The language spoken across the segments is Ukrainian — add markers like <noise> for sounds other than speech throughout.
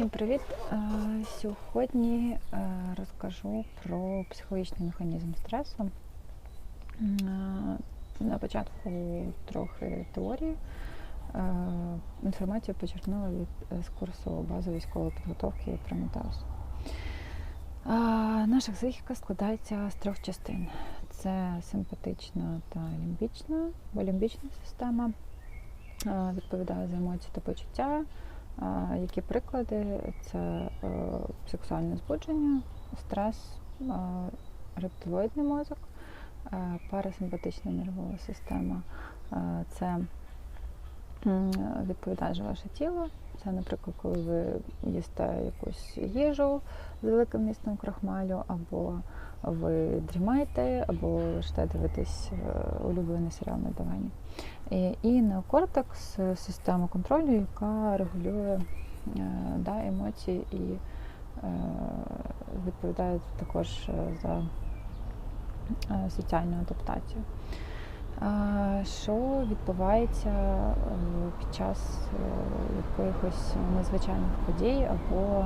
Всім привіт! Е, Сьогодні е, розкажу про психологічний механізм стресу. Е, На початку трохи теорії. Інформацію почерпнула від з курсу базової військової підготовки Прометеус. Наша психіка складається з трьох частин: це симпатична та лімбічна, бо лімбічна система відповідає за емоції та почуття. Які приклади? Це е, сексуальне збудження, стрес, е, рептилоїдний мозок, е, парасимпатична нервова система. Це відповідає ваше тіло. Це, наприклад, коли ви їсте якусь їжу з великим містом крахмалю, або ви дрімаєте, або лежите дивитесь е, улюблений серіал на дивані. І, і неокортекс – система контролю, яка регулює е, да, емоції і е, відповідає також за соціальну адаптацію. Що відбувається під час якихось надзвичайних подій або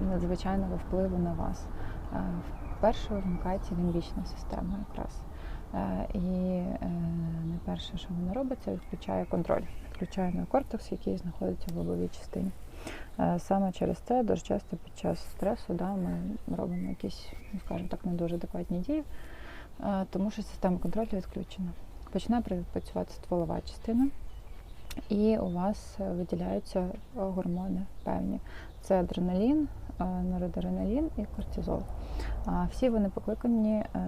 надзвичайного впливу на вас? Е, Вперше вмикається лімбічна система якраз. Е, І е, найперше, що вона робить, це відключає контроль, відключає неокортекс, який знаходиться в лобовій частині. Саме через це дуже часто під час стресу да, ми робимо якісь, ну, скажімо так, не дуже адекватні дії, тому що система контролю відключена. Починає працювати стволова частина, і у вас виділяються гормони певні. Це адреналін, норадреналін і кортизол. Всі вони покликані е,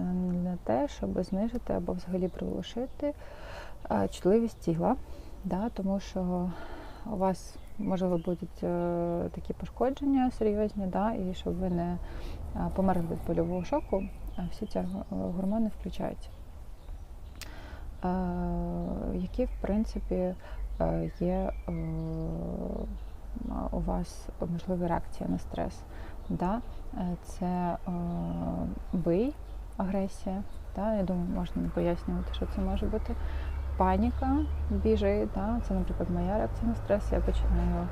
на те, щоб знижити або взагалі приглушити е, чутливість тіла, да, тому що у вас можливо будуть е, такі пошкодження серйозні, да, і щоб ви не е, померли від больового шоку, е, всі ці гормони включаються. Е, Які, в принципі, е, є е, у вас можлива реакція на стрес? Да? Е, Це е, бий, агресія. Да? Я думаю, можна пояснювати, що це може бути. Паніка, біжи, да? це, наприклад, моя реакція на стрес. Я починаю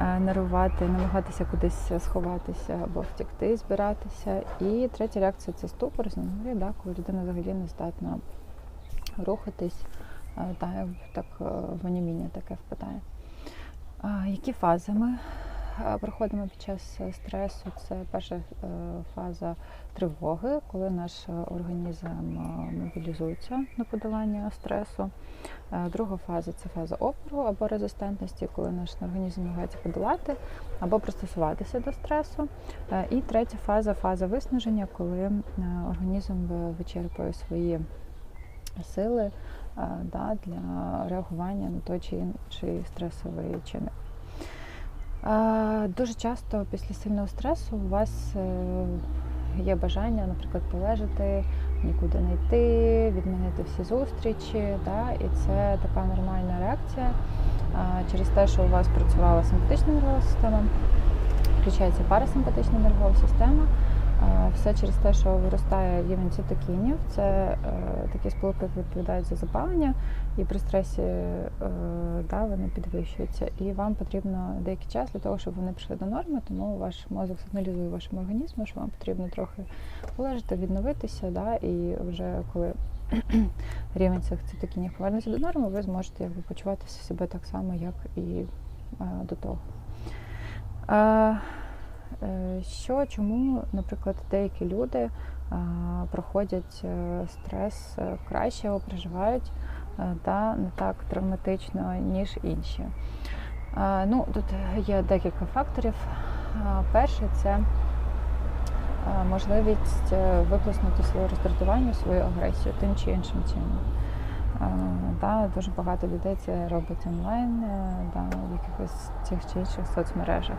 е, нервувати, намагатися кудись сховатися або втекти, збиратися. І третя реакція це ступор, знову, да? коли людина взагалі не здатна рухатись, е, да, так в оніміння таке впадає. Які фази ми е, проходимо під час е, стресу? Це перша е, фаза тривоги, коли наш організм мобілізується на подолання стресу. Друга фаза це фаза опору або резистентності, коли наш організм намагається подолати або пристосуватися до стресу. І третя фаза фаза виснаження, коли організм вичерпує свої сили да, для реагування на той чи інший стресовий чинник. Е, Дуже часто після сильного стресу у вас е, є бажання, наприклад, полежати, нікуди не йти, відмінити всі зустрічі. Да? І це така нормальна реакція е, через те, що у вас працювала симпатична нервова система, включається парасимпатична нервова система. Все через те, що виростає рівень цитокінів, це е, такі сполуки, відповідають за запалення, і при стресі е, да, вони підвищуються. І вам потрібно деякий час для того, щоб вони прийшли до норми, тому ваш мозок сигналізує вашому організму, що вам потрібно трохи полежати, відновитися, да, і вже коли <clears throat> рівень цих цитокінів повернеться до норми, ви зможете якби, почувати себе так само, як і е, до того. Е, Що, чому, наприклад, деякі люди проходять е, стрес е, краще або переживають е, та не так травматично, ніж інші? Ну, тут є декілька факторів. А, Перший це е, можливість е, виплеснути своє роздратування, свою агресію тим чи іншим чином. Е, Да, дуже багато людей це робить онлайн, е, да, в якихось цих чи інших соцмережах.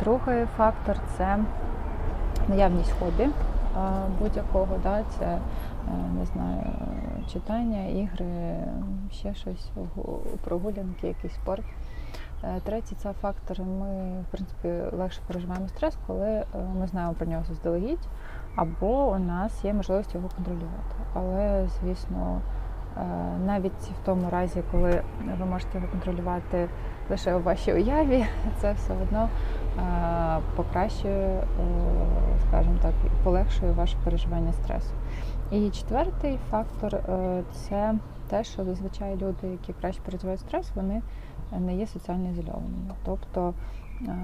Другий фактор це наявність хобі будь-якого. Да? Це е, не знаю, читання, ігри, ще щось, прогулянки, якийсь спорт. Е, Третій це фактор. Ми, в принципі, легше переживаємо стрес, коли е, ми знаємо про нього заздалегідь, або у нас є можливість його контролювати. Але, звісно, навіть в тому разі, коли ви можете його контролювати лише у вашій уяві, <laughs> це все одно е, покращує, е, скажімо так, полегшує ваше переживання стресу. І четвертий фактор е, це те, що зазвичай люди, які краще переживають стрес, вони не є соціально ізольованими. Тобто, е,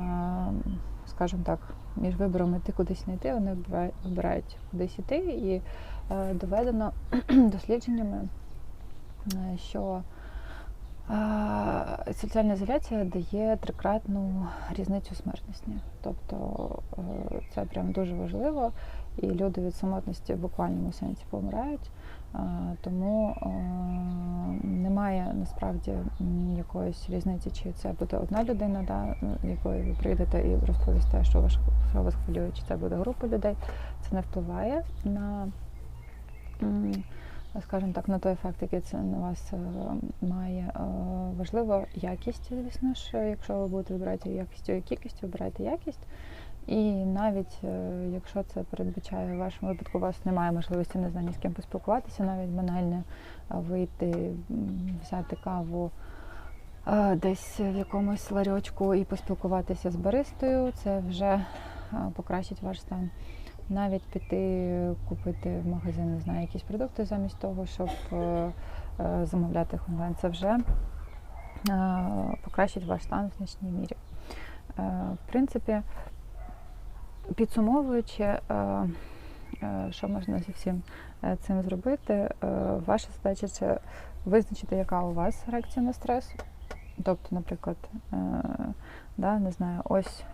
скажімо так, між вибором іти кудись не йти, вони вибирають- кудись іти, і е, доведено <clears throat> дослідженнями, е, що е, соціальна ізоляція дає трикратну різницю смертності. Тобто е, це прям дуже важливо, і люди від самотності в буквальному сенсі помирають. Е, Тому е, немає насправді якоїсь різниці, чи це буде одна людина, да, якою ви прийдете і розповісте, що вас, що вас хвилює, чи це буде група людей. Це не впливає на, скажімо так, на той ефект, який це на вас е, має. Е, Важливо якість, звісно ж, якщо ви будете вибирати якістю і кількістю, вибирайте якість. І навіть е, якщо це передбачає в вашому випадку, у вас немає можливості не знаю, ні з ким поспілкуватися, навіть банально вийти, взяти каву десь в якомусь ларьочку і поспілкуватися з баристою, це вже покращить ваш стан. Навіть піти купити в магазин, не знаю, якісь продукти замість того, щоб е, е, замовляти їх онлайн, це вже е, покращить ваш стан в значній мірі. В принципі, підсумовуючи, що можна зі всім цим зробити, ваша задача це визначити, яка у вас реакція на стрес. Тобто, наприклад, да, не знаю, ось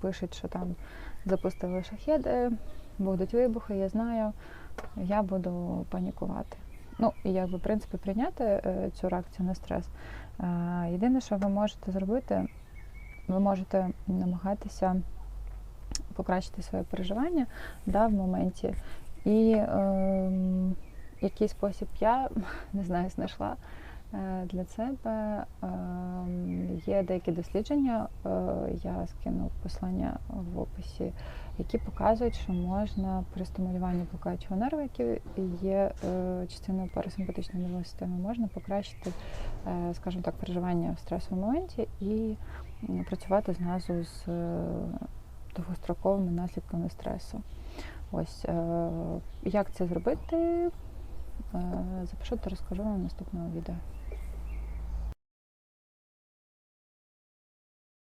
пишуть, що там запустили шахеди, будуть вибухи, я знаю, я буду панікувати. Ну, і якби, в принципі, прийняти е, цю реакцію на стрес. Е, Єдине, що ви можете зробити, ви можете намагатися покращити своє переживання да, в моменті. І е, який спосіб я <laughs> не знаю, знайшла е, для себе. Е, є деякі дослідження, е, я скину послання в описі, які показують, що можна при стимулюванні блукаючого нерва, який є е, частиною парасимпатичної нервової системи, можна покращити, е, скажімо так, переживання в стресовому моменті і працювати знизу з е, довгостроковими наслідками стресу. Ось е, як це зробити, е, запишу та розкажу вам в наступному відео.